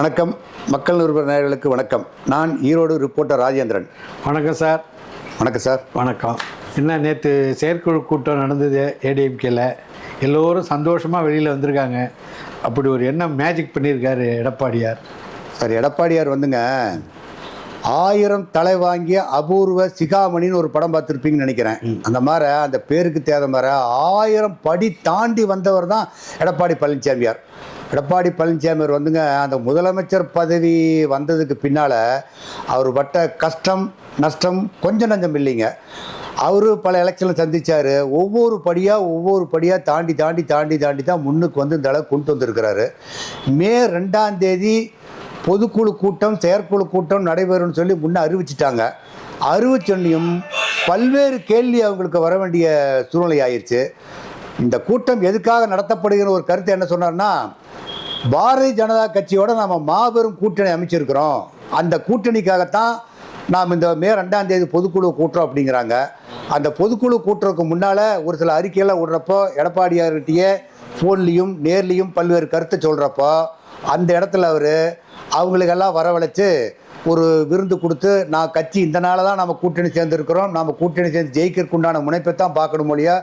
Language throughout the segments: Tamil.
வணக்கம். மக்கள் நிருபர் நேயர்களுக்கு வணக்கம். நான் ஈரோடு ரிப்போர்ட்டர் ராஜேந்திரன். வணக்கம் சார். வணக்கம் சார். வணக்கம். என்ன நேற்று செயற்குழு கூட்டம் நடந்தது ஏடிஎம்கேல. எல்லோரும் சந்தோஷமாக வெளியில் வந்திருக்காங்க. அப்படி ஒரு என்ன மேஜிக் பண்ணியிருக்காரு எடப்பாடியார். சார் எடப்பாடியார் வந்துங்க ஆயிரம் தலை வாங்கிய அபூர்வ சிகாமணின்னு ஒரு படம் பார்த்துருப்பீங்கன்னு நினைக்கிறேன். அந்த மாதிரி அந்த பேருக்கு தேவை மாதிரி ஆயிரம் படி தாண்டி வந்தவர் தான் எடப்பாடி பழனிசாமியார். எடப்பாடி பழனிசாமியார் வந்துங்க அந்த முதலமைச்சர் பதவி வந்ததுக்கு பின்னால் அவர் பட்ட கஷ்டம் நஷ்டம் கொஞ்சம் நஞ்சம் இல்லைங்க. அவர் பல எலெக்ஷனில் சந்திச்சார். ஒவ்வொரு படியாக ஒவ்வொரு படியாக தாண்டி தாண்டி தாண்டி தாண்டி தான் முன்னுக்கு வந்து இந்த அளவுக்கு கொண்டு வந்திருக்கிறாரு. மே ரெண்டாம் தேதி பொதுக்குழு கூட்டம் செயற்குழு கூட்டம் நடைபெறும்னு சொல்லி முன்னே அறிவிச்சிட்டாங்க. அறிவிச்சொன்னியும் பல்வேறு கேள்வி அவங்களுக்கு வர வேண்டிய சூழ்நிலை ஆயிடுச்சு இந்த கூட்டம் எதுக்காக நடத்தப்படுகிற ஒரு கருத்து என்ன சொன்னார்னா பாரதிய ஜனதா கட்சியோட நாம் மாபெரும் கூட்டணி அமைச்சிருக்கிறோம். அந்த கூட்டணிக்காகத்தான் நாம் இந்த மே ரெண்டாம் தேதி பொதுக்குழு கூட்டுறோம் அப்படிங்கிறாங்க. அந்த பொதுக்குழு கூட்டுறதுக்கு முன்னால் ஒரு சில அறிக்கையெல்லாம் விடுறப்போ எடப்பாடியார்கிட்டயே ஃபோன்லேயும் நேர்லேயும் பல்வேறு கருத்தை சொல்கிறப்போ அந்த இடத்துல அவர் அவங்களுக்கெல்லாம் வரவழைச்சு ஒரு விருந்து கொடுத்து நான் கட்சி இந்த நாள தான் நம்ம கூட்டணி சேர்ந்துருக்கிறோம். நம்ம கூட்டணி சேர்ந்து ஜெயிக்கிறதுக்கு உண்டான முனைப்பை தான் பார்க்கணும் மொழியா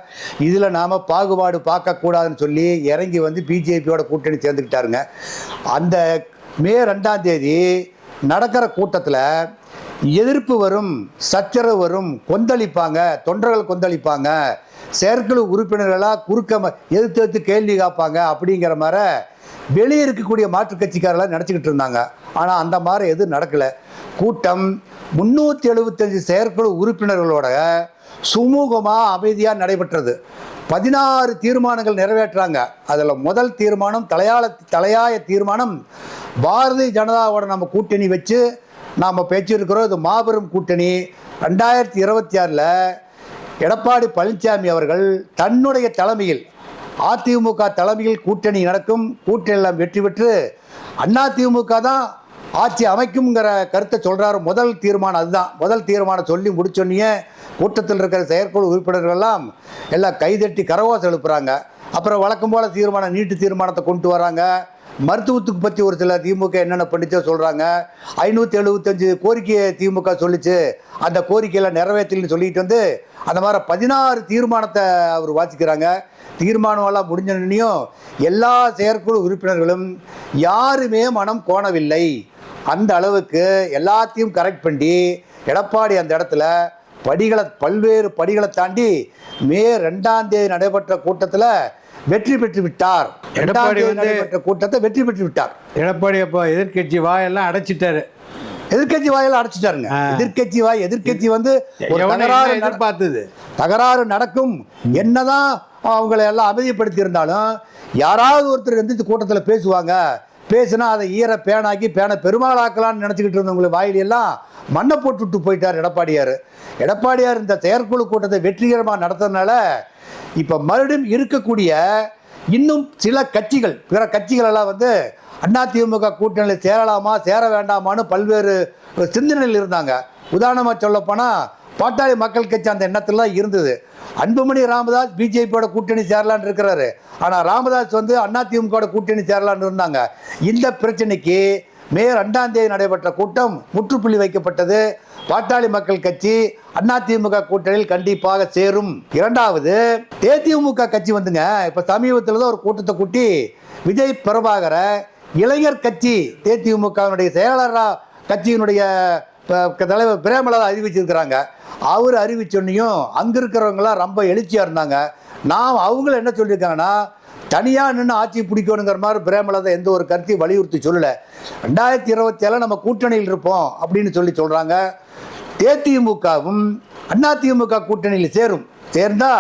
இதில் நாம் பாகுபாடு பார்க்கக்கூடாதுன்னு சொல்லி இறங்கி வந்து பிஜேபியோட கூட்டணி சேர்ந்துக்கிட்டாருங்க. அந்த மே ரெண்டாம் தேதி நடக்கிற கூட்டத்தில் எதிர்ப்பு வரும் சச்சரவு வரும் கொந்தளிப்பாங்க தொண்டர்கள் கொந்தளிப்பாங்க செயற்குழு உறுப்பினர்களாக குறுக்க எதிர்த்து எதிர்த்து கேள்வி காப்பாங்க அப்படிங்கிற மாதிரி வெளியே இருக்கக்கூடிய மாற்றுக் கட்சிக்காரெல்லாம் நினச்சிக்கிட்டு இருந்தாங்க. ஆனால் அந்த மாதிரி எதுவும் நடக்கலை. கூட்டம் முந்நூற்றி எழுபத்தஞ்சு செயற்குழு உறுப்பினர்களோட சுமூகமாக அமைதியாக நடைபெற்றது. பதினாறு தீர்மானங்கள் நிறைவேற்றாங்க. அதில் முதல் தீர்மானம் தலையாள தலையாய தீர்மானம் பாரதிய ஜனதாவோட நம்ம கூட்டணி வச்சு நாம் பேச்சிருக்கிறோம் இது மாபெரும் கூட்டணி. ரெண்டாயிரத்தி இருபத்தி ஆறில் எடப்பாடி பழனிசாமி அவர்கள் தன்னுடைய தலைமையில் அதிமுக தலைமையில் கூட்டணி நடக்கும். கூட்டணியில் வெற்றி பெற்று அதிமுக தான் ஆட்சி அமைக்குங்கிற கருத்தை சொல்கிறாரு முதல் தீர்மானம் அதுதான். முதல் தீர்மானம் சொல்லி முடிச்சோடனே கூட்டத்தில் இருக்கிற செயற்குழு உறுப்பினர்கள் எல்லாம் எல்லாம் கைதட்டி கரகோசம் எழுப்புறாங்க. அப்புறம் வழக்கம் போல் தீர்மானம் நீட்டு தீர்மானத்தை கொண்டு வராங்க. மருத்துவத்துக்கு பற்றி ஒரு சில திமுக என்னென்ன பண்ணிச்சோ சொல்கிறாங்க ஐநூற்றி எழுபத்தஞ்சு கோரிக்கையை திமுக சொல்லிச்சு. அந்த கோரிக்கையில் நிறைவேற்றலன்னு சொல்லிட்டு வந்து அந்த மாதிரி பதினாறு தீர்மானத்தை அவர் வாசிக்கிறாங்க. தீர்மானமெல்லாம் முடிஞ்சோடனையும் எல்லா செயற்குழு உறுப்பினர்களும் யாருமே மனம் கோணவில்லை. அந்த அளவுக்கு எல்லாத்தையும் கரெக்ட் பண்ணி எடப்பாடி அந்த இடத்துல படிகளை பல்வேறு படிகளை தாண்டி மே ரெண்டாம் தேதி நடைபெற்ற கூட்டத்தில் வெற்றி பெற்று விட்டார். எடப்பாடி வந்து- நடைபெற்ற கூட்டத்தை வெற்றி பெற்று விட்டார். எடப்பாடி அப்போ எதிர்க்கட்சி வாயெல்லாம் அடைச்சிட்டாரு. எதிர்க்கட்சி வாயில அடைச்சிட்டாருங்க. ஆ. எதிர்க்கட்சி வாய் எதிர்க்கட்சி வந்து தகராறு எதிர்பார்த்தது? தகராறு நடக்கும். என்னதான் அவங்களை எல்லாம் அமைதிப்படுத்தி இருந்தாலும் யாராவது ஒருத்தர் எந்திரிச்சு கூட்டத்தில் பேசுவாங்க. பேசினா அதை ஈர பேனாக்கி பேனை பெருமாளாக்கலாம்னு நினச்சிக்கிட்டு இருந்தவங்களை வாயிலெல்லாம் மண்ணை போட்டுவிட்டு போயிட்டார் எடப்பாடியார். எடப்பாடியார் இந்த செயற்குழு கூட்டத்தை வெற்றிகரமாக நடத்துறதுனால இப்போ மறுபடியும் இருக்கக்கூடிய இன்னும் சில கட்சிகள் பிற கட்சிகளெல்லாம் வந்து அதிமுக கூட்டணியில் சேரலாமா சேர வேண்டாமான்னு பல்வேறு சிந்தனையில் இருந்தாங்க. உதாரணமாக சொல்லப்போனால் பாட்டாளி மக்கள் கட்சி அந்த எண்ணத்துலாம் இருந்தது. அன்புமணி ராமதாஸ் பிஜேபியோட கூட்டணி சேரலான்னு இருக்கிறாரு. ஆனால் ராமதாஸ் வந்து அதிமுக கூட்டணி சேரலான்னு இருந்தாங்க. இந்த பிரச்சனைக்கு மே ரெண்டாம் தேதி நடைபெற்ற கூட்டம் முற்றுப்புள்ளி வைக்கப்பட்டது. பாட்டாளி மக்கள் கட்சி அதிமுக கூட்டணியில் கண்டிப்பாக சேரும். இரண்டாவது தேதிமுக கட்சி வந்துங்க இப்போ சமீபத்தில் தான் ஒரு கூட்டத்தை கூட்டி விஜய் பிரபாகரை இளைஞர் கட்சி தேதிமுகவினுடைய செயலாளராக கட்சியினுடைய தலைவர் பிரேமலதா அறிவிச்சிருக்கிறாங்க. அவர் அறிவிச்சோன்னையும் அங்கே இருக்கிறவங்களாம் ரொம்ப எழுச்சியாக இருந்தாங்க. நான் அவங்கள என்ன சொல்லியிருக்காங்கன்னா தனியாக நின்று ஆட்சி பிடிக்கணுங்கிற மாதிரி பிரேமலதா எந்த ஒரு கருத்தையும் வலியுறுத்தி சொல்லலை. ரெண்டாயிரத்தி இருபத்தி ஏழில் நம்ம கூட்டணியில் இருப்போம் அப்படின்னு சொல்லி சொல்கிறாங்க தேதிமுகவும் அதிமுக கூட்டணியில் சேரும். சேர்ந்தா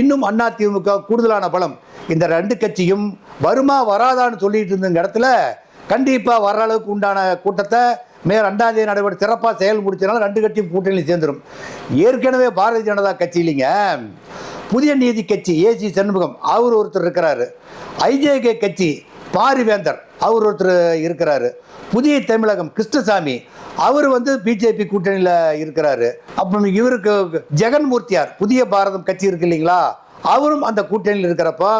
இன்னும் அதிமுக கூடுதலான பலம். இந்த ரெண்டு கட்சியும் வருமா வராதான்னு சொல்லிட்டு இருந்த இடத்துல கண்டிப்பாக வர அளவுக்கு உண்டான கூட்டத்தை மே ரெண்டாம் தேதி நடைபெற சிறப்பாக செயல் முடிச்சனால ரெண்டு கட்சியும் கூட்டணியில் சேர்ந்துடும் ஏற்கனவே பாரதிய ஜனதா கட்சி இல்லைங்க. புதிய நீதி கட்சி ஏசி சண்முகம் அவர் ஒருத்தர் இருக்கிறாரு. ஐஜேகே கட்சி பாரிவேந்தர் அவர் ஒருத்தர் இருக்கிறாரு. புதிய தமிழகம் கிருஷ்ணசாமி அவர் வந்து பிஜேபி கூட்டணியில் இருக்கிறாரு. அப்புறம் இவருக்கு ஜெகன்மூர்த்தியார் புதிய பாரதம் கட்சி இருக்கு இல்லைங்களா? அவரும் அந்த கூட்டணியில் இருக்கிறப்போ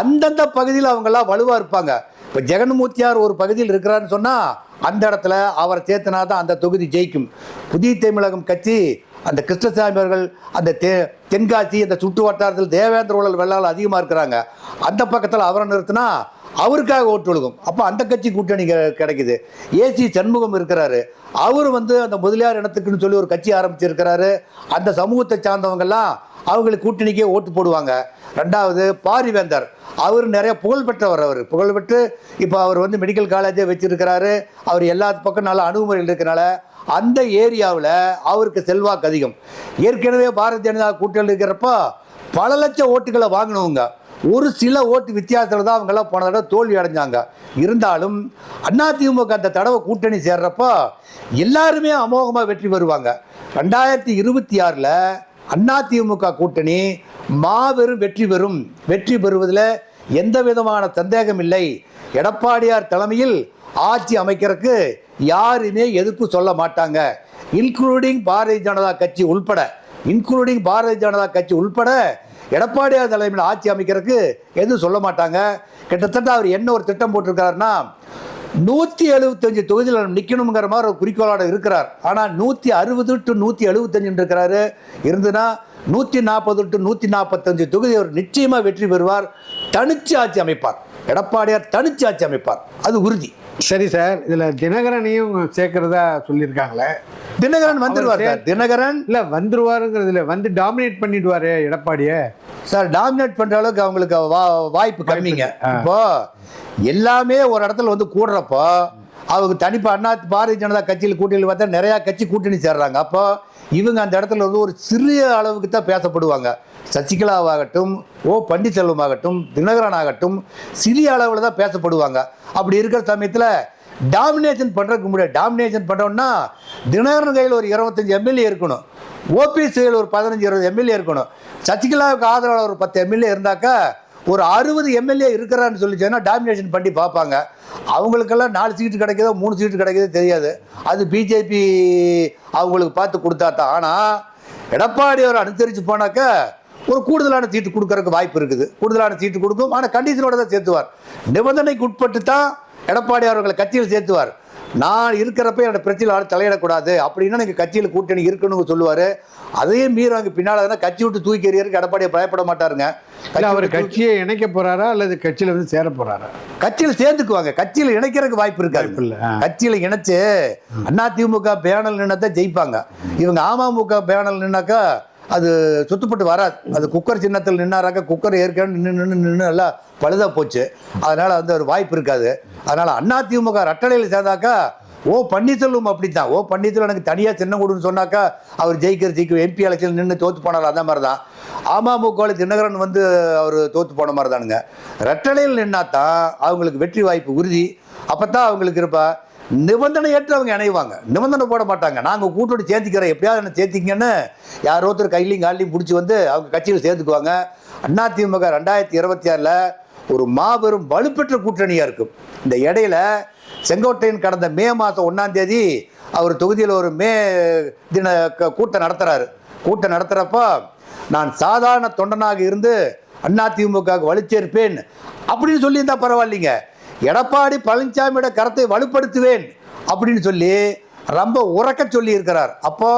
அந்தந்த பகுதியில் அவங்கெல்லாம் வலுவாக இருப்பாங்க. இப்போ ஜெகன்மூர்த்தியார் ஒரு பகுதியில் இருக்கிறாருன்னு சொன்னால் அந்த இடத்துல அவரை சேர்த்தனா தான் அந்த தொகுதி ஜெயிக்கும். புதிய தமிழகம் கட்சி அந்த கிருஷ்ணசாமி அவர்கள் அந்த தெ தென்காசி அந்த சுற்று வட்டாரத்தில் தேவேந்திர ஊழல் வெள்ளால் அதிகமாக இருக்கிறாங்க. அந்த பக்கத்தில் அவரை நிறுத்தினா அவருக்காக ஓட்டு விழுகும். அப்போ அந்த கட்சி கூட்டணி கிடைக்குது. ஏசி சண்முகம் இருக்கிறாரு. அவர் வந்து அந்த முதலியார் இனத்துக்குன்னு சொல்லி ஒரு கட்சி ஆரம்பிச்சிருக்கிறாரு. அந்த சமூகத்தை சார்ந்தவங்கெல்லாம் அவங்களுக்கு கூட்டணிக்கே ஓட்டு போடுவாங்க. ரெண்டாவது பாரிவேந்தர். அவர் நிறைய புகழ்பெற்றவர் அவர். புகழ்பெற்று இப்போ அவர் வந்து மெடிக்கல் காலேஜே வச்சிருக்கிறாரு. அவர் எல்லா பக்கம் நல்ல அணுகுமுறைகள் இருக்கிறனால அந்த ஏரியாவில் அவருக்கு செல்வாக்கு அதிகம். ஏற்கனவே பாரதிய ஜனதா கூட்டணி இருக்கிறப்போ பல லட்சம் ஓட்டுகளை வாங்கினவங்க. ஒரு சில ஓட்டு வித்தியாசத்தில் தான் அவங்கெல்லாம் போன தடவை தோல்வி அடைஞ்சாங்க. இருந்தாலும் அதிமுக அந்த தடவை கூட்டணி சேர்றப்போ எல்லாருமே அமோகமாக வெற்றி பெறுவாங்க. ரெண்டாயிரத்தி இருபத்தி ஆறில் அதிமுக கூட்டணி மாபெரும் வெற்றி பெறும். வெற்றி பெறுவதில் எந்த விதமான சந்தேகம் இல்லை எடப்பாடியார் தலைமையில் ஆட்சி அமைக்கிறதுக்கு யாருமே எதிர்ப்பு சொல்ல மாட்டாங்க. இன்க்ளூடிங் பாரதிய ஜனதா கட்சி உள்பட. இன்க்ளூடிங் பாரதிய ஜனதா கட்சி உள்பட எடப்பாடியார் தலைமையில் ஆட்சி அமைக்கிறதுக்கு எதுவும் சொல்ல மாட்டாங்க. கிட்டத்தட்ட அவர் என்ன ஒரு திட்டம் போட்டிருக்காருன்னா நூற்றி எழுபத்தஞ்சு தொகுதியில் நிற்கணுங்கிற மாதிரி ஒரு குறிக்கோளோட இருக்கிறார். ஆனால் நூற்றி அறுபது டு நூற்றி எழுபத்தஞ்சுன்னு இருக்கிறாரு. இருந்துன்னா நூற்றி நாற்பது டு நூற்றி நாற்பத்தஞ்சு தொகுதி அவர் நிச்சயமாக வெற்றி பெறுவார். தனிச்சு ஆட்சி அமைப்பார். எடப்பாடியார் தனிச்சு ஆட்சி அமைப்பார். அது உறுதி. சரி சார் இதில் தினகரனையும் சேர்க்கறதா சொல்லியிருக்காங்களே. தினகரன் வந்துடுவார் சார். தினகரன் இல்லை வந்துருவாருங்கிறதுல வந்து டாமினேட் பண்ணிடுவாரு எடப்பாடியை. சார் டாமினேட் பண்ற அளவுக்கு அவங்களுக்கு வா வாய்ப்பு கம்மிங்க. இப்போ எல்லாமே ஒரு இடத்துல வந்து கூடுறப்போ அவங்க தனிப்பா அண்ணா பாரதிய ஜனதா கட்சியில் கூட்டணி பார்த்தா நிறையா கட்சி கூட்டணி சேர்றாங்க. அப்போ இவங்க அந்த இடத்துல வந்து ஒரு சிறிய அளவுக்கு தான் பேசப்படுவாங்க. சசிகலாவாகட்டும் ஓ பன்னீர்செல்வமாகட்டும் தினகரன் ஆகட்டும் சிறிய அளவில் தான் பேசப்படுவாங்க. அப்படி இருக்கிற சமயத்தில் டாமினேஷன் பண்ணுறதுக்கு முடியாது டாமினேஷன் பண்ணோம்னா தினகரன் கையில் ஒரு இருபத்தஞ்சி எம்எல்ஏ இருக்கணும். ஓபிஎஸ் கையில் ஒரு பதினஞ்சு இருபது எம்எல்ஏ இருக்கணும். சசிகலாவுக்கு ஆதரவாளர் ஒரு பத்து எம்எல்ஏ இருந்தாக்கா ஒரு அறுபது எம்எல்ஏ இருக்கிறான்னு சொல்லிச்சேன்னா டாமினேஷன் பண்ணி பார்ப்பாங்க. அவங்களுக்கெல்லாம் நாலு சீட்டு கிடைக்குதோ மூணு சீட்டு கிடைக்குதோ தெரியாது. அது பிஜேபி அவங்களுக்கு பார்த்து கொடுத்தா தான். ஆனால் எடப்பாடி அவர் அனுசரித்து போனாக்கா ஒரு கூடுதலான சீட்டு கொடுக்கறதுக்கு வாய்ப்பு இருக்குது. கூடுதலான சீட்டு கொடுக்கும். ஆனால் கண்டிஷனோட தான் சேர்த்துவார். நிபந்தனைக்கு உட்பட்டு தான் எடப்பாடி அவர்களை கட்சியில் சேர்த்துவார். நான் இருக்கிறப்ப என்னோட பிரச்சனை யாரும் தலையிடக்கூடாது. அப்படின்னா நீங்கள் கட்சியில் கூட்டணி இருக்குன்னு சொல்லுவார். அதையும் மீறி அங்கே பின்னால் கட்சி விட்டு தூக்கி எறியறதுக்கு எடப்பாடியை பயப்பட மாட்டாருங்க. அவர் கட்சியை இணைக்க போறாரா அல்லது கட்சியில் வந்து சேர போறாரா? கட்சியில் சேர்ந்துக்குவாங்க. கட்சியில் இணைக்கிறதுக்கு வாய்ப்பு இருக்காது. கட்சியில் இணைச்சு அதிமுக பேனல் நின்னா ஜெயிப்பாங்க. இவங்க அமமுக பேனல் நின்னாக்கா அது சுத்தப்பட்டு வராது. அது குக்கர் சின்னத்தில் நின்னாராக்க குக்கர் ஏற்கனவே நின்று நின்று நின்று நல்லா பழுதா போச்சு. அதனால் வந்து ஒரு வாய்ப்பு இருக்காது. அதனால அதிமுக ரட்டளையில் சேர்ந்தாக்கா ஓ பன்னீர்செல்வம் அப்படித்தான். ஓ பன்னீர்செல்வம் எனக்கு தனியாக சின்னம் கொடுன்னு சொன்னாக்கா அவர் ஜெயிக்கிற ஜெயிக்க எம்பி எலெக்ஷன் நின்று தோற்று போனார் அந்த மாதிரி தான் அமமுகவில் தினகரன் வந்து அவர் தோற்று போன மாதிரி தானுங்க ரெட்டலையில் நின்னா தான் அவங்களுக்கு வெற்றி வாய்ப்பு உறுதி. அப்போ தான் அவங்களுக்கு இருப்பா. நிபந்தனையற்று அவங்க இணைவாங்க. நிபந்தனை போட மாட்டாங்க. நாங்கள் கூட்டோடு சேர்த்துக்கிறோம் எப்படியாவது என்ன சேர்த்திங்கன்னு யாரோ ஒருத்தர் கையிலையும் காலையும் பிடிச்சி வந்து அவங்க கட்சியில் சேர்த்துக்குவாங்க அதிமுக ரெண்டாயிரத்தி இருபத்தி ஆறில் ஒரு மாபெரும் வலுப்பெற்ற கூட்டணியாக இருக்கும் இந்த இடையில செங்கோட்டையன் கடந்த மே மாதம் ஒன்றாம் தேதி அவர் தொகுதியில் ஒரு மே தின க- கூட்டம் நடத்துகிறாரு கூட்டம் நடத்துகிறப்போ நான் சாதாரண தொண்டனாக இருந்து அதிமுகவுக்கு வலுச்சேர்ப்பேன் அப்படின்னு சொல்லியிருந்தா பரவாயில்லைங்க. எடப்பாடி பழனிசாமியோட கரத்தை வலுப்படுத்துவேன் அப்படின்னு சொல்லி ரொம்ப உறக்க சொல்லி இருக்கிறார் அப்போ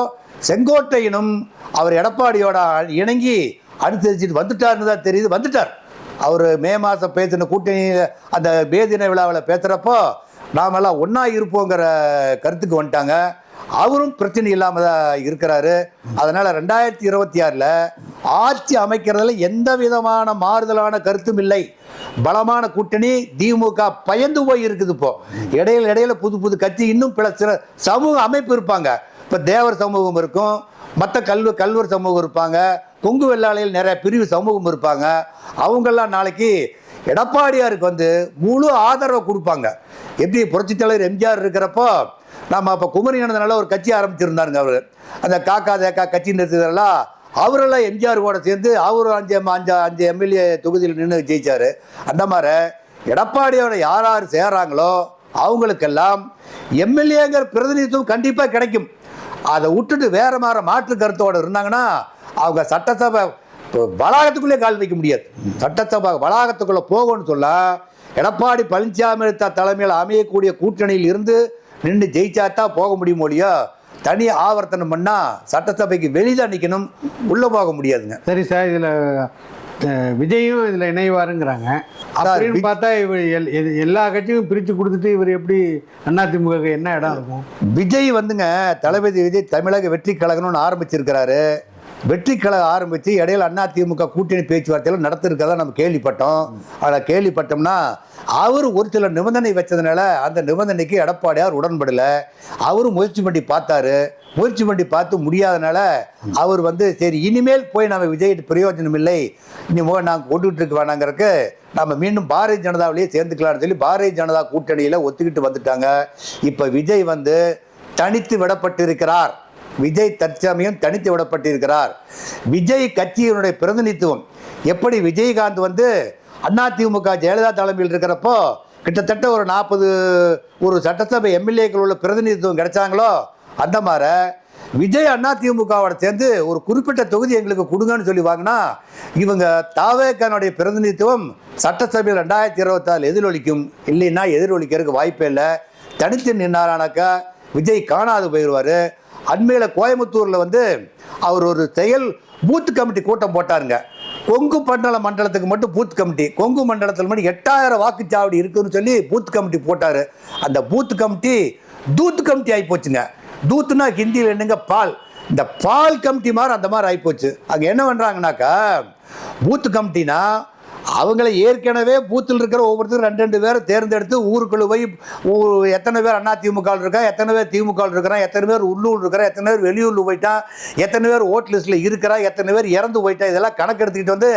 செங்கோட்டையனும் அவர் எடப்பாடியோட இணங்கி அனுசரிச்சுட்டு வந்துட்டாருன்னு தான் தெரியுது. வந்துட்டார். அவர் மே மாதம் பேசின கூட்டணி அந்த பேதின விழாவில் பேசுகிறப்போ நாமெல்லாம் ஒன்றா இருப்போங்கிற கருத்துக்கு வந்துட்டாங்க. அவரும் பிரச்சனை இல்லாமல் தான் இருக்கிறாரு. அதனால் ரெண்டாயிரத்தி இருபத்தி ஆறில் ஆட்சி அமைக்கிறதுல எந்த விதமான மாறுதலான கருத்தும் இல்லை. பலமான கூட்டணி திமுக பயந்து போய் இருக்குது இப்போ. இடையில இடையில புது புது கட்சி இன்னும் பிற சில சமூக அமைப்பு இருப்பாங்க. இப்போ தேவர் சமூகம் இருக்கும் மற்ற கல்வ கல்வர் சமூகம் இருப்பாங்க கொங்கு வெள்ளாளையில் நிறைய பிரிவு சமூகம் இருப்பாங்க. அவங்கெல்லாம் நாளைக்கு எடப்பாடியாருக்கு வந்து முழு ஆதரவை கொடுப்பாங்க. எப்படி புரட்சித் தலைவர் எம்ஜிஆர் இருக்கிறப்போ நம்ம அப்போ குமரி நடந்தனால ஒரு கட்சி ஆரம்பிச்சிருந்தாருங்க அவர். அந்த காக்கா தேக்கா கட்சி நிறுத்துதெல்லாம் அவரெல்லாம் எம்ஜிஆர் கூட சேர்ந்து அவர் அஞ்சு அஞ்சு அஞ்சு எம்எல்ஏ தொகுதியில் நின்று ஜெயிச்சார். அந்த மாதிரி எடப்பாடியோட யார் யார் சேர்றாங்களோ அவங்களுக்கெல்லாம் எம்எல்ஏங்கிற பிரதிநிதித்துவம் கண்டிப்பாக கிடைக்கும். அதை விட்டுட்டு வேற மாற மாற்று கருத்தோடு இருந்தாங்கன்னா அவங்க சட்டசபை இப்போ வளாகத்துக்குள்ளே கால் வைக்க முடியாது. சட்டசபை வளாகத்துக்குள்ளே போகணும்னு சொல்ல எடப்பாடி பழனிசாமி தலைமையில் அமையக்கூடிய கூட்டணியில் இருந்து நின்று ஜெயிச்சாதான் போக முடியும் இல்லையோ தனி ஆவர்த்தனம் பண்ணா சட்டசபைக்கு வெளிதான் நிக்கணும் உள்ள போக முடியாதுங்க. சரி சார் இதில் விஜயும் இதில் இணைவாருங்கிறாங்க. அப்படின்னு பார்த்தா இவர் எல்- எல்- எல்லா கட்சியும் பிரித்து கொடுத்துட்டு இவர் எப்படி அதிமுக என்ன இடம் இருக்கும்? விஜய் வந்துங்க தளபதி விஜய் தமிழக வெற்றி கழகம்னு ஆரம்பிச்சிருக்கிறாரு. வெற்றி ஆரம்பித்து இடையில அண்ணா திமுக கூட்டணி பேச்சுவார்த்தைகள் நடத்திருக்கதான் நம்ம கேள்விப்பட்டோம். அதில் கேள்விப்பட்டோம்னா அவர் ஒரு சில நிபந்தனை வச்சதுனால அந்த நிபந்தனைக்கு எடப்பாடியார் உடன்படலை. அவரும் முயற்சி பண்ணி பார்த்தாரு. முயற்சி பண்ணி பார்த்து முடியாதனால அவர் வந்து சரி இனிமேல் போய் நம்ம விஜய்கிட்ட பிரயோஜனம் இல்லை. இனிமோ நாங்கள் கொண்டுகிட்டு இருக்க வேணாங்கிறக்கு நம்ம மீண்டும் பாரதிய ஜனதாவிலேயே சேர்ந்துக்கலாம்னு சொல்லி பாரதிய ஜனதா கூட்டணியில் ஒத்துக்கிட்டு வந்துட்டாங்க. இப்போ விஜய் வந்து தனித்து விடப்பட்டிருக்கிறார். விஜய் தற்சமயம் தனித்து விடப்பட்டிருக்கிறார். விஜய் கட்சியினுடைய பிரதிநிதித்துவம். எப்படி விஜயகாந்த் வந்து அதிமுக ஜெயலலிதா தலைமையில் இருக்கிறப்போ கிட்டத்தட்ட ஒரு நாற்பது ஒரு சட்டசபை எம்எல்ஏக்கள் உள்ள பிரதிநிதித்துவம் கிடைச்சாங்களோ? அந்த மாதிரி விஜய் அதிமுகவோட சேர்ந்து ஒரு குறிப்பிட்ட தொகுதி எங்களுக்கு கொடுங்கன்னு சொல்லி வாங்கினா இவங்க தாவேக்கானுடைய பிரதிநிதித்துவம் சட்டசபையில் ரெண்டாயிரத்தி இருபத்தாறு எதிரொலிக்கும். இல்லைன்னா எதிரொலிக்கிறதுக்கு வாய்ப்பே இல்லை. தனித்து நின்னாரானாக்கா விஜய் காணாது போயிடுவார் அண்மையில் கோயம்புத்தூரில் வந்து அவர் ஒரு செயல் பூத் கமிட்டி கூட்டம் போட்டாருங்க. கொங்கு மண்டல மண்டலத்துக்கு மட்டும் பூத் கமிட்டி கொங்கு மண்டலத்தில் மட்டும் எட்டாயிரம் வாக்குச்சாவடி இருக்குதுன்னு சொல்லி பூத் கமிட்டி போட்டார். அந்த பூத் கமிட்டி தூத் கமிட்டி ஆகி போச்சுங்க. தூத்துனா ஹிந்தியில் என்னங்க? பால். இந்த பால் கமிட்டி மாதிரி அந்த மாதிரி ஆகிப்போச்சு அங்கே என்ன பண்ணுறாங்கனாக்கா பூத் கமிட்டினா அவங்கள ஏற்கனவே பூத்தில் இருக்கிற ஒவ்வொருத்தரும் ரெண்டு ரெண்டு பேரை தேர்ந்தெடுத்து ஊருக்குள்ளே போய் எத்தனை பேர் அண்ணா திமுக இருக்கா எத்தனை பேர் திமுக இருக்கிறான் எத்தனை பேர் உள்ளூர் இருக்கிறா எத்தனை பேர் வெளியூரில் போயிட்டான் எத்தனை பேர் ஓட் லிஸ்ட்டில் இருக்கிறா எத்தனை பேர் இறந்து போயிட்டா இதெல்லாம் கணக்கு எடுத்துக்கிட்டு வந்து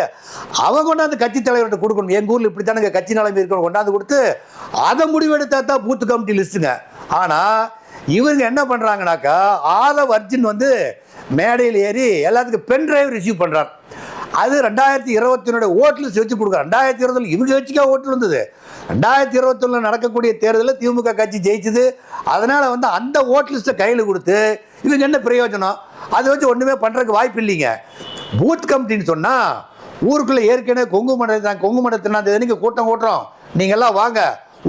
அவங்க கொண்டாந்து கட்சி தலைவர்கிட்ட கொடுக்கணும். எங்கள் ஊரில் இப்படி தானே கட்சி நிலைமை இருக்கணும் கொண்டாந்து கொடுத்து அதை முடிவெடுத்தா தான் பூத்து கமிட்டி லிஸ்ட்டுங்க. ஆனால் இவங்க என்ன பண்ணுறாங்கனாக்கா ஆல அர்ஜுன் வந்து மேடையில் ஏறி எல்லாத்துக்கும் பென் டிரைவ் ரிசீவ் பண்ணுறார் அது ரெண்டாயிரத்தி இருபத்தினுடைய ஓட்டில் லிஸ்ட் வச்சு கொடுக்க ரெண்டாயிரத்தி இருபத்தில் இவங்க வச்சுக்கா ஓட்டு இருந்தது. ரெண்டாயிரத்தி இருபத்தொன்னில் நடக்கக்கூடிய தேர்தலில் திமுக கட்சி ஜெயிச்சது. அதனால் வந்து அந்த ஓட்டு லிஸ்ட்டை கையில் கொடுத்து இவங்க என்ன பிரயோஜனம்? அதை வச்சு ஒன்றுமே பண்ணுறதுக்கு வாய்ப்பு இல்லைங்க. பூத் கமிட்டின்னு சொன்னால் ஊருக்குள்ளே ஏற்கனவே கொங்கு மண்டலத்தில் கொங்கு மண்டலத்தினாம் நீங்கள் கூட்டம் கூட்டுறோம்? நீங்கள்லாம் வாங்க.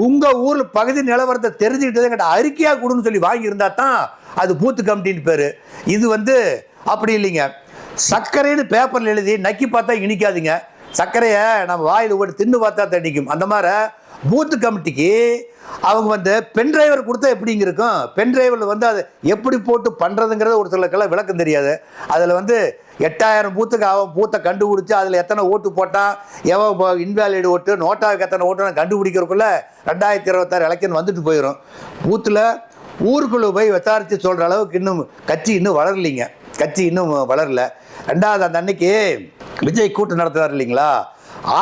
உங்கள் ஊரில் பகுதி நிலவரத்தை தெரிஞ்சுக்கிட்டது எங்கிட்ட அறிக்கையாக கொடுன்னு சொல்லி வாங்கியிருந்தா தான் அது பூத்து கமிட்டின்னு பேர். இது வந்து அப்படி இல்லைங்க. சர்க்கரைன்னு பேப்பரில் எழுதி நக்கி பார்த்தா இனிக்காதுங்க. சர்க்கரையை நம்ம வாயில் போட்டு தின்னு பார்த்தா தண்ணிக்கும் அந்த மாதிரி பூத்து கமிட்டிக்கு அவங்க வந்து பென் டிரைவர் கொடுத்தா எப்படிங்க இருக்கும்? பென் டிரைவரில் வந்து அது எப்படி போட்டு பண்ணுறதுங்கிறது ஒரு சிலருக்கெல்லாம் விளக்கம் தெரியாது. அதில் வந்து எட்டாயிரம் பூத்துக்கு அவன் பூத்தை கண்டுபிடிச்சி அதில் எத்தனை ஓட்டு போட்டான் எவன் இன்வாலிட் ஓட்டு நோட்டாவுக்கு எத்தனை ஓட்டு கண்டுபிடிக்கிறதுக்குள்ள ரெண்டாயிரத்தி இருபத்தாறு எலெக்ஷன் வந்துட்டு போயிடும் பூத்தில் ஊருக்குள்ளே போய் விசாரித்து சொல்கிற அளவுக்கு இன்னும் கட்சி இன்னும் வளரலைங்க. கட்சி இன்னும் வளரல. ரெண்டாவது அந்த அன்னைக்கு விஜய் கூட்டம் நடத்துறாரு இல்லைங்களா?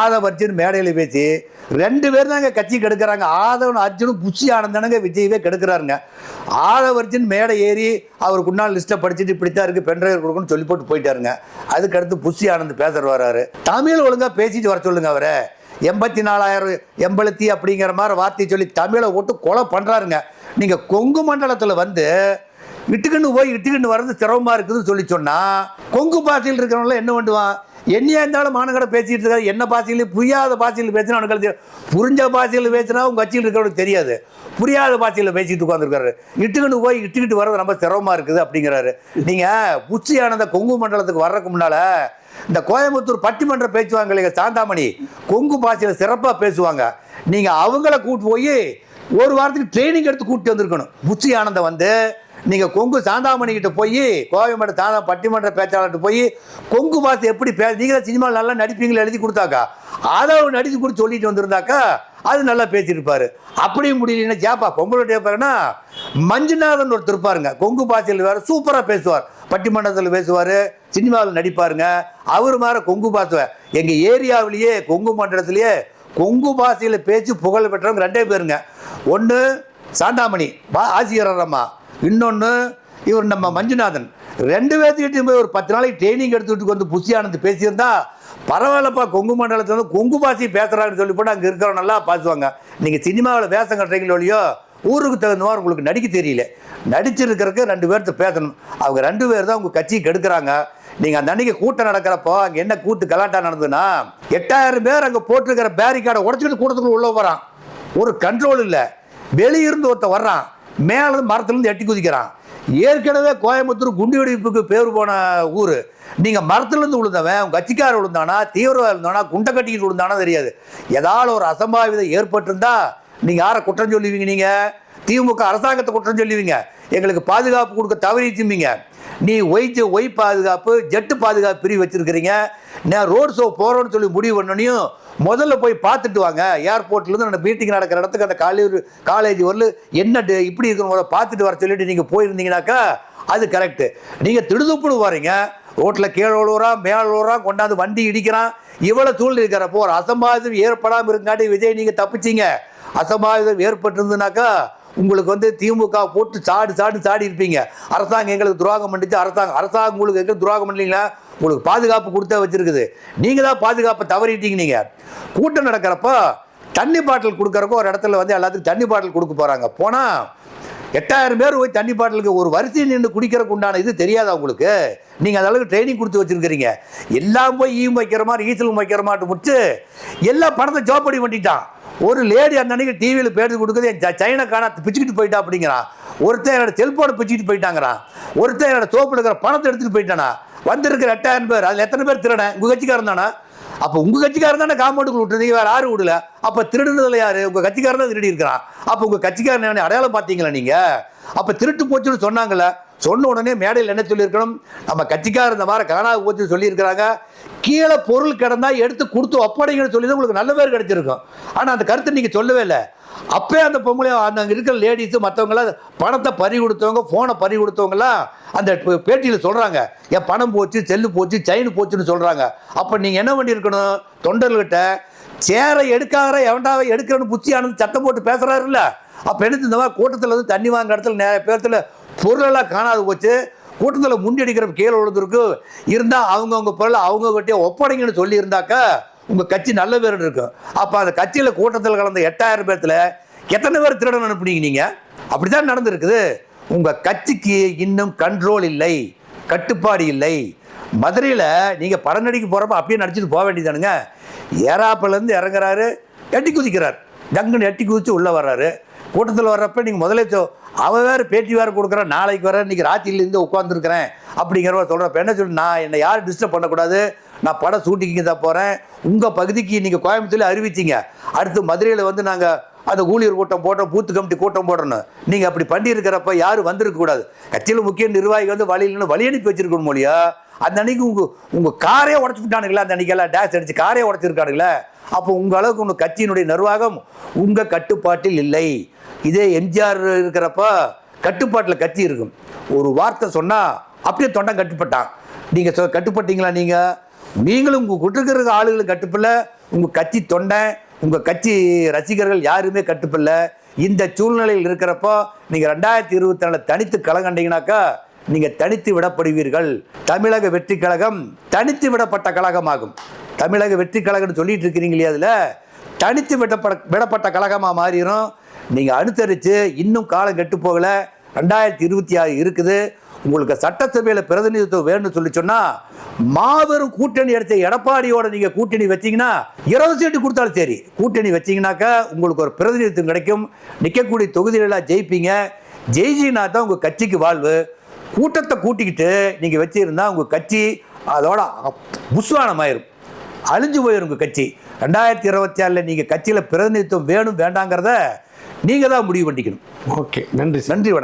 ஆதவ் அர்ஜுன் மேடையில் பேசி ரெண்டு பேரும் தாங்க கட்சி கெடுக்கிறாங்க. ஆதவன் அர்ஜுனும் புஷி ஆனந்தனுங்க விஜயவே கெடுக்கிறாருங்க. ஆதவ் அர்ஜுன் மேடை ஏறி அவருக்கு முன்னால் லிஸ்ட்டை படிச்சுட்டு இப்படித்தான் இருக்குது பென்ட்ரைவர் கொடுக்கணும்னு சொல்லி போட்டு போயிட்டாருங்க. அதுக்கடுத்து புஷி ஆனந்த் பேசுகிற வராரு. தமிழ் ஒழுங்காக பேசிட்டு வர சொல்லுங்க அவரை. எண்பத்தி நாலாயிரம் எண்பத்தி அப்படிங்கிற மாதிரி வார்த்தையை சொல்லி தமிழை விட்டு கொலை பண்ணுறாருங்க நீங்கள் கொங்கு மண்டலத்தில் வந்து இட்டுக்கண்டு போய் இட்டுக்கண்டு வர்றது சிரமமாக இருக்குதுன்னு சொல்லி சொன்னால் கொங்கு பாசையில் இருக்கிறவங்களாம் என்ன பண்ணுவான்? என்னையா இருந்தாலும் மாநகர பேசிகிட்டு இருக்காரு. என்ன பாசையில் புரியாத பாசையில் பேசினா அவனுக்கு புரிஞ்ச பாசையில் பேசினா உங்கள் கட்சியில் இருக்கிறவனுக்கு தெரியாது. புரியாத பாசையில் பேசிட்டு உட்காந்துருக்காரு இட்டுக்கண்டு போய் இட்டுக்கிட்டு வர்றது ரொம்ப சிரமமாக இருக்குது அப்படிங்கிறாரு. நீங்கள் புச்சியானந்த கொங்கு மண்டலத்துக்கு வர்றதுக்கு முன்னால் இந்த கோயம்புத்தூர் பட்டிமன்ற பேச்சுவாங்க இல்லைங்க சாந்தாமணி. கொங்கு பாசையில் சிறப்பாக பேசுவாங்க. நீங்கள் அவங்கள கூட்டு போய் ஒரு வாரத்துக்கு ட்ரைனிங் எடுத்து கூப்பிட்டு வந்திருக்கணும். புச்சி ஆனந்தம் வந்து நீங்கள் கொங்கு சாந்தாமணி கிட்ட போய் கோயம்பேடு சாந்தா பட்டிமன்ற பேச்சாளர்கிட்ட போய் கொங்கு பார்த்து எப்படி பே நீங்களே சினிமாவில் நல்லா நடிப்பீங்களா எழுதி கொடுத்தாக்கா? அதை அவர் நடித்து கூட சொல்லிட்டு வந்திருந்தாக்கா அது நல்லா பேசியிருப்பாரு. அப்படியும் முடியலன்னா ஜாப்பா பொங்கலுடைய பேருனா மஞ்சுநாதன் ஒருத்தர் இருப்பாருங்க. கொங்கு பாசையில் வேறு சூப்பராக பேசுவார். பட்டிமன்றத்தில் பேசுவார் சினிமாவில் நடிப்பாருங்க. அவர் மாதிரி கொங்கு பாஷை எங்கள் ஏரியாவிலேயே கொங்கு மண்டலத்திலேயே கொங்கு பாசையில் பேச்சு புகழ் பெற்றவங்க ரெண்டே பேருங்க. ஒன்று சாந்தாமணி பா ஆசிரியரம்மா இன்னொன்று இவர் நம்ம மஞ்சுநாதன். ரெண்டு பேர்த்துக்கிட்டையும் போய் ஒரு பத்து நாளைக்கு ட்ரைனிங் எடுத்துக்கிட்டு வந்து புஷி பேசியிருந்தா பரவாயில்லப்பா கொங்கு மண்டலத்தில் வந்து கொங்கு பாசி பேசுகிறாங்கன்னு சொல்லி போட்டு அங்கே இருக்கிறவங்க நல்லா பேசுவாங்க. நீங்கள் சினிமாவில் வேஷம் கட்டுறீங்களோ இல்லையோ ஊருக்கு தகுந்த மாதிரி உங்களுக்கு நடிக்க தெரியல. நடிச்சிருக்கிறதுக்கு ரெண்டு பேர்த்த பேசணும். அவங்க ரெண்டு பேர் தான் உங்கள் கட்சிக்கு எடுக்கிறாங்க நீங்கள் அந்த அன்னைக்கு கூட்டம் நடக்கிறப்போ அங்கே என்ன கூட்டு கலாட்டா நடந்ததுன்னா எட்டாயிரம் பேர் அங்கே போட்டிருக்கிற பேரிகார்டை உடச்சிட்டு கூட்டத்துக்குள்ள உள்ள வரான் ஒரு கண்ட்ரோல் இல்லை. வெளியிருந்து ஒருத்தன் வர்றான். மேலே மரத்துலேருந்து எட்டி குதிக்கிறான். ஏற்கனவே கோயம்புத்தூர் குண்டு வெடிப்புக்கு பேர் போன ஊர். நீங்கள் மரத்துலேருந்து விழுந்தவன் உங்க கட்சிக்காரர் விழுந்தானா தீவிரவாதி இருந்தானா குண்டை கட்டிக்கிட்டு விழுந்தானா தெரியாது. ஏதாவது ஒரு அசம்பாவிதம் ஏற்பட்டிருந்தா நீங்கள் யாரை குற்றம் சொல்லுவீங்க நீங்கள் திமுக அரசாங்கத்தை குற்றம் சொல்லுவீங்க. எங்களுக்கு பாதுகாப்பு கொடுக்க தவறி திம்பிங்க நீ ஒய்ஜ ஒய் பாதுகாப்பு ஜெட்டு பாதுகாப்பு பிரிவு வச்சிருக்கிறீங்க. நான் ரோட் ஷோ போகிறோன்னு சொல்லி முடிவு பண்ணனையும் முதல்ல போய் பார்த்துட்டு வாங்க. ஏர்போர்ட்லேருந்து அந்த மீட்டிங் நடக்கிற இடத்துக்கு அந்த காலேஜ் காலேஜ் வரல. என்ன டே இப்படி இருக்கிற பார்த்துட்டு வர சொல்லிட்டு நீங்கள் போயிருந்தீங்கனாக்கா அது கரெக்டு நீங்கள் திடுதுப்புன்னு வரீங்க ரோட்டில் கீழே விழுவுறான் கொண்டாந்து வண்டி இடிக்கிறான். இவ்வளோ சூழ்நிலை இருக்கிறப்போ ஒரு அசம்பாவிதம் ஏற்படாமல் இருக்காட்டி விஜய் நீங்கள் தப்பிச்சீங்க. அசம்பாவிதம் ஏற்பட்டிருந்துனாக்கா உங்களுக்கு வந்து திமுக போட்டு சாடு சாடு சாடி இருப்பீங்க. அரசாங்கம் எங்களுக்கு துரோகம் பண்ணிச்சு அரசாங்கம் அரசாங்கம் உங்களுக்கு எங்களுக்கு துரோகம் பண்ணலீங்களா? உங்களுக்கு பாதுகாப்பு கொடுத்தா வச்சிருக்குது. நீங்க தான் பாதுகாப்பை தவறிட்டீங்க நீங்க. கூட்டம் நடக்கிறப்போ தண்ணி பாட்டில் கொடுக்குறக்கோ ஒரு இடத்துல வந்து எல்லாத்துக்கும் தண்ணி பாட்டில் கொடுக்க போறாங்க. போனா எட்டாயிரம் பேர் போய் தண்ணி பாட்டிலுக்கு ஒரு வரிசையில் நின்று குடிக்கிறக்கு உண்டான இது தெரியாதா உங்களுக்கு? நீங்கள் அந்த அளவுக்கு ட்ரைனிங் கொடுத்து வச்சிருக்கிறீங்க. எல்லாம் போய் ஈயும் வைக்கிற மாதிரி ஈசலும் வைக்கிற மாதிரி முடிச்சு எல்லா பணத்தை ஜோப்படி பண்ணிட்டான். ஒரு லேடி அந்த அன்னைக்கு டிவியில் பேட்டி கொடுக்குது என் சைனாக்கான பிச்சுக்கிட்டு போயிட்டா அப்படிங்கிறான் ஒருத்தன் என்னோட செல்போனை பிச்சுக்கிட்டு போயிட்டாங்கிறான் ஒருத்தன் என்னோட தோப்பு இருக்கிற பணத்தை எடுத்துகிட்டு போயிட்டானா. வந்திருக்கிற எட்டாயிரம் பேர் அதில் எத்தனை பேர் திருடன்? உங்கள் கட்சிக்காரன் தானே? அப்போ உங்கள் கட்சிக்காரன் தானே காம்பவுண்டுக்கு விட்டுருந்தீங்க வேறு யாரும் விடல. அப்போ திருடுனதில் யார்? உங்கள் கட்சிக்காரன் தான் திருடி இருக்கிறான் அப்போ உங்கள் கட்சிக்காரன் என்ன அடையாளம் பார்த்தீங்களா நீங்கள் அப்போ திருட்டு போச்சுன்னு சொன்னாங்கல்ல சொன்ன உடனே மேடையில் என்ன சொல்லியிருக்கணும்? நம்ம கட்சிக்காரர் இருந்த மாதிரி காணாது போச்சுன்னு சொல்லியிருக்கிறாங்க. கீழே பொருள் கிடந்தா எடுத்து கொடுத்து ஒப்படைங்கன்னு சொல்லி தான் உங்களுக்கு நல்ல பேர் கிடைச்சிருக்கும். ஆனால் அந்த கருத்தை நீங்கள் சொல்லவே இல்லை. அப்பே அந்த பொம்பளை அந்த இருக்கிற லேடிஸு மற்றவங்களாம் பணத்தை பறி கொடுத்தவங்க ஃபோனை பறி கொடுத்தவங்கலாம் அந்த பேட்டியில் சொல்கிறாங்க என் பணம் போச்சு செல்லு போச்சு செயின் போச்சுன்னு சொல்கிறாங்க அப்போ நீங்கள் என்ன பண்ணியிருக்கணும்? தொண்டர்கிட்ட சேரை எடுக்காத எவன்டாவை எடுக்கிறன்னு புத்தியானது சத்தம் போட்டு பேசுகிறாருல்ல அப்போ எடுத்து இந்த மாதிரி கூட்டத்தில் வந்து தண்ணி வாங்க இடத்துல நிறைய பேர்த்தில் பொருளெல்லாம் காணாது போச்சு. கூட்டத்தில் முண்டியடிக்கிற கீழே விழுந்திருக்கு. இருந்தால் அவங்கவுங்க பொருளை அவங்க கிட்டே ஒப்படைங்கன்னு சொல்லியிருந்தாக்கா உங்கள் கட்சி நல்ல பேர் இருக்கும். அப்போ அந்த கட்சியில் கூட்டத்தில் கலந்த எட்டாயிரம் பேர்த்தில் எத்தனை பேர் திருடன் அனுப்புனீங்க நீங்கள் அப்படி தான் நடந்திருக்குது. உங்கள் கட்சிக்கு இன்னும் கண்ட்ரோல் இல்லை கட்டுப்பாடு இல்லை. மதுரையில் நீங்கள் படம் நடிக்க போகிறப்ப அப்படியே நடிச்சிட்டு போக வேண்டியதானுங்க ஏறாப்பிலேருந்து இறங்குறாரு எட்டி குதிக்கிறார். டங்குன்னு எட்டி குதித்து உள்ளே வர்றாரு. கூட்டத்தில் வர்றப்ப நீங்கள் முதல்ல அவன் அவ வேற பேட்டி வேறு கொடுக்குறேன் நாளைக்கு வரேன் இன்றைக்கி ராத்திரிலேருந்து உட்காந்துருக்கிறேன் அப்படிங்கிறவ சொல்கிறப்ப என்ன சொல்லு நான் என்னை யாரும் டிஸ்டர்ப் பண்ணக்கூடாது. நான் படம் ஷூட்டிங்கு தான் போகிறேன் உங்கள் பகுதிக்கு நீங்கள் கோயம்புத்தூரில் அறிவிச்சிங்க. அடுத்து மதுரையில் வந்து நாங்கள் அந்த ஊழியர் கூட்டம் போட்டோம் பூத்து கமிட்டி கூட்டம் போடணும் நீங்கள் அப்படி பண்ணியிருக்கிறப்ப யாரும் வந்திருக்கக்கூடாது. கட்சியில் முக்கிய நிர்வாகி வந்து வழியில் வழி அனுப்பி வச்சிருக்கணும் மொழியா? அந்த அன்னைக்கு உங்கள் உங்கள் காரே உடச்சு விட்டானுங்களா அந்த அன்னைக்கெல்லாம் டேக்ஸ் அடிச்சு காரே உடச்சிருக்கானுங்களே. அப்போ உங்கள் அளவுக்கு உங்கள் கட்சியினுடைய நிர்வாகம் உங்கள் கட்டுப்பாட்டில் இல்லை. இதே எம்ஜிஆர் இருக்கிறப்ப கட்டுப்பாட்டில் கட்சி இருக்கும். ஒரு வார்த்தை சொன்னால் அப்படியே தொண்டன் கட்டுப்பட்டான். நீங்கள் சொ கட்டுப்பட்டீங்களா நீங்கள் நீங்களும் உங்கள் குட்டுக்கிற ஆளுகளும் கட்டுப்பில்ல. உங்கள் கட்சி தொண்டை உங்கள் கட்சி ரசிகர்கள் யாருமே கட்டுப்பில்லை. இந்த சூழ்நிலையில் இருக்கிறப்போ நீங்கள் ரெண்டாயிரத்தி இருபத்தி நாலு தனித்து கலங்கண்டீங்கனாக்கா நீங்கள் தனித்து விடப்படுவீர்கள். தமிழக வெற்றி கழகம் தனித்து விடப்பட்ட கழகமாகும். தமிழக வெற்றி கழகம்னு சொல்லிட்டு இருக்கிறீங்க இல்லையா அதில் தனித்து விடப்பட விடப்பட்ட கழகமாக மாறிடும் நீங்கள் அனுசரித்து இன்னும் காலம் கெட்டு போகல. ரெண்டாயிரத்தி இருபத்தி ஆறு இருக்குது. உங்களுக்கு சட்டசபையில் பிரதிநிதித்துவம் வேணும்னு சொல்லி சொன்னால் மாபெரும் கூட்டணி எடுத்த எடப்பாடியோட நீங்கள் கூட்டணி வச்சீங்கன்னா இருபது சீட்டு கொடுத்தாலும் சரி. கூட்டணி வச்சீங்கன்னாக்கா உங்களுக்கு ஒரு பிரதிநிதித்துவம் கிடைக்கும். நிற்கக்கூடிய தொகுதிகளெல்லாம் ஜெயிப்பீங்க. ஜெயிச்சிங்கன்னா தான் உங்கள் கட்சிக்கு வாழ்வு. கூட்டத்தை கூட்டிக்கிட்டு நீங்கள் வச்சிருந்தா உங்கள் கட்சி அதோட புஸ்வானமாயிரும். அழிஞ்சு போயிரும் உங்கள் கட்சி. ரெண்டாயிரத்தி இருபத்தி ஆறில் நீங்கள் கட்சியில் பிரதிநிதித்துவம் வேணும் வேண்டாங்கிறத நீங்கள் தான் முடிவு பண்ணிக்கணும். ஓகே நன்றி நன்றி வணக்கம்.